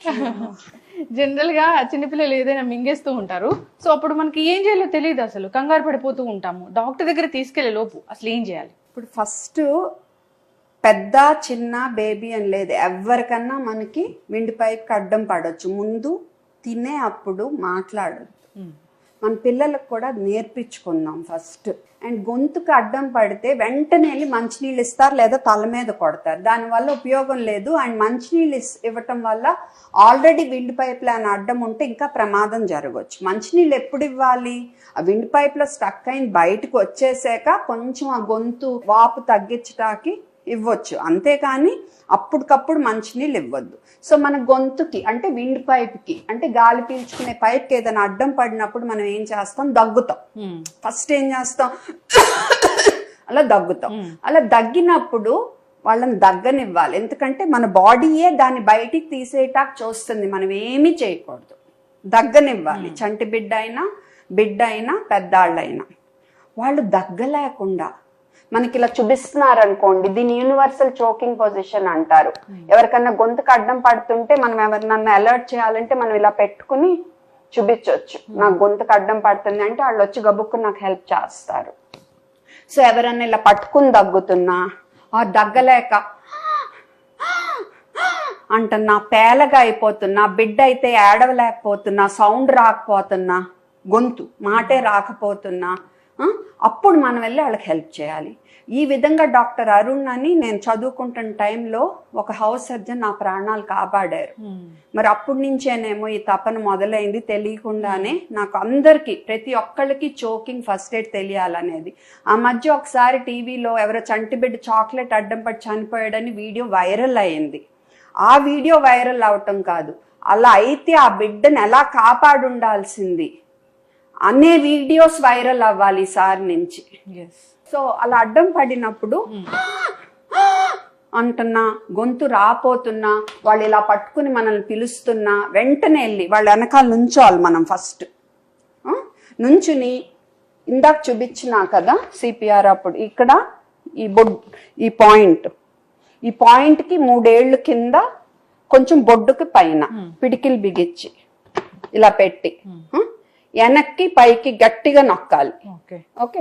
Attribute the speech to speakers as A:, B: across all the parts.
A: జనరల్గా చిన్నపిల్లలు ఏదైనా మింగేస్తూ ఉంటారు. సో అప్పుడు మనకి ఏం చేయాలో తెలియదు అసలు. కంగారు పడిపోతూ ఉంటాము. డాక్టర్ దగ్గర తీసుకెళ్ళే లోపు అసలు ఏం చేయాలి?
B: ఇప్పుడు ఫస్ట్ పెద్ద చిన్న బేబీ అని లేదు. ఎవరికన్నా మనకి విండి పైప్కి అడ్డం పడవచ్చు ముందు తినే అప్పుడు మాట్లాడద్దు. మన పిల్లలకు కూడా నేర్పించుకుందాం ఫస్ట్. అండ్ గొంతుకు అడ్డం పడితే వెంటనే వెళ్ళి మంచినీళ్ళు ఇస్తారు లేదా తల మీద కొడతారు. దానివల్ల ఉపయోగం లేదు. అండ్ మంచినీళ్ళు ఇస్- ఇవ్వటం వల్ల ఆల్రెడీ విండ్ పైప్లో అని అడ్డం ఉంటే ఇంకా ప్రమాదం జరగవచ్చు మంచినీళ్ళు ఎప్పుడు ఇవ్వాలి? ఆ విండ్ పైప్లో స్టక్ అయిన బయటకు వచ్చేసాక కొంచెం ఆ గొంతు వాపు తగ్గించటానికి ఇవ్వచ్చు. అంతేకాని అప్పటికప్పుడు మంచినీళ్ళు ఇవ్వద్దు. సో మన గొంతుకి అంటే విండ్ పైప్కి అంటే గాలి పీల్చుకునే పైప్కి ఏదైనా అడ్డం పడినప్పుడు మనం ఏం చేస్తాం? దగ్గుతాం. ఫస్ట్ ఏం చేస్తాం? అలా దగ్గుతాం. అలా దగ్గినప్పుడు వాళ్ళని దగ్గనివ్వాలి. ఎందుకంటే మన బాడీయే దాన్ని బయటికి తీసేటాకు చూస్తుంది. మనం ఏమీ చేయకూడదు. దగ్గనివ్వాలి. చంటి బిడ్డ అయినా బిడ్డ అయినా పెద్దాళ్ళైనా. వాళ్ళు దగ్గలేకుండా మనకి ఇలా చూపిస్తున్నారు అనుకోండి దీని యూనివర్సల్ చోకింగ్ పొజిషన్ అంటారు ఎవరికన్నా గొంతుకు అడ్డం పడుతుంటే మనం ఎవరినన్నా అలర్ట్ చేయాలంటే మనం ఇలా పెట్టుకుని చూపించవచ్చు నాకు గొంతుకు అడ్డం పడుతుంది అంటే వాళ్ళు వచ్చి గబుక్కు నాకు హెల్ప్ చేస్తారు. సో ఎవరన్నా ఇలా పట్టుకుని దగ్గుతున్నా ఆ దగ్గలేక అంటున్నా పేలగా అయిపోతున్నా బిడ్డ అయితే ఏడవలేకపోతున్నా సౌండ్ రాకపోతున్నా గొంతు మాటే రాకపోతున్నా అప్పుడు మనం వెళ్ళి వాళ్ళకి హెల్ప్ చేయాలి. ఈ విధంగా డాక్టర్ అరుణ్ అని నేను చదువుకుంటున్న టైంలో ఒక హౌస్ సర్జన్ నా ప్రాణాలు కాపాడారు. మరి అప్పటి నుంచేనేమో ఈ తపన మొదలైంది తెలియకుండానే నాకు అందరికీ ప్రతి ఒక్కళ్ళకి చోకింగ్ ఫస్ట్ ఎయిడ్ తెలియాలనేది. ఆ మధ్య ఒకసారి టీవీలో ఎవరో చంటి బిడ్డ చాక్లెట్ అడ్డం పడి చనిపోయాడని వీడియో వైరల్ అయ్యింది ఆ వీడియో వైరల్ అవటం కాదు. అలా అయితే ఆ బిడ్డను ఎలా కాపాడుండాల్సింది? అనే వీడియోస్ వైరల్ అవ్వాలి సార్ నుంచి. సో అలా అడ్డం పడినప్పుడు అంటున్నా గొంతు రాపోతున్నా వాళ్ళు ఇలా పట్టుకుని మనల్ని పిలుస్తున్నా వెంటనే వెళ్ళి వాళ్ళ వెనకాల నుంచోవాలి మనం ఫస్ట్. నుంచుని ఇందాక చూపించినా కదా సిపిఆర్ అప్పుడు ఇక్కడ ఈ బొడ్ ఈ పాయింట్. ఈ పాయింట్కి మూడేళ్ళ కింద కొంచెం బొడ్డుకి పైన పిడికిలు బిగిచ్చి ఇలా పెట్టి. ఆ? వెనక్కి పైకి గట్టిగా నొక్కాలి.
A: ఓకే.
B: ఓకే?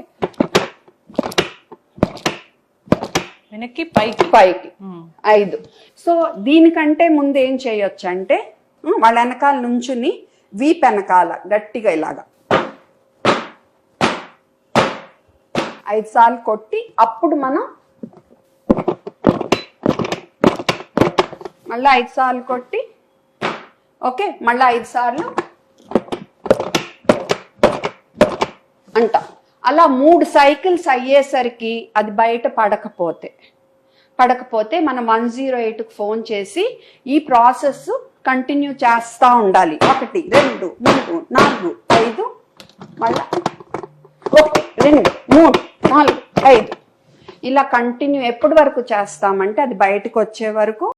A: వెనక్కి పైకి.
B: పైకి. ఐదు. సో దీనికంటే ముందు ఏం చేయొచ్చు అంటే వాళ్ళ వెనకాల నుంచుని వీప్ వెనకాల గట్టిగా ఇలాగా. ఐదు సార్లు కొట్టి అప్పుడు మనం మళ్ళీ ఐదు సార్లు కొట్టి ఓకే? మళ్ళీ ఐదు సార్లు అంట. అలా మూడు సైకిల్స్ అయ్యేసరికి అది బయట పడకపోతే పడకపోతే మనం వన్ జీరో ఎయిట్కి ఫోన్ చేసి ఈ ప్రాసెస్ కంటిన్యూ చేస్తూ ఉండాలి. ఒకటి రెండు మూడు నాలుగు ఐదు మళ్ళా. ఒకటి రెండు మూడు నాలుగు ఐదు. ఇలా కంటిన్యూ ఎప్పటి వరకు చేస్తామంటే అది బయటకు వచ్చే వరకు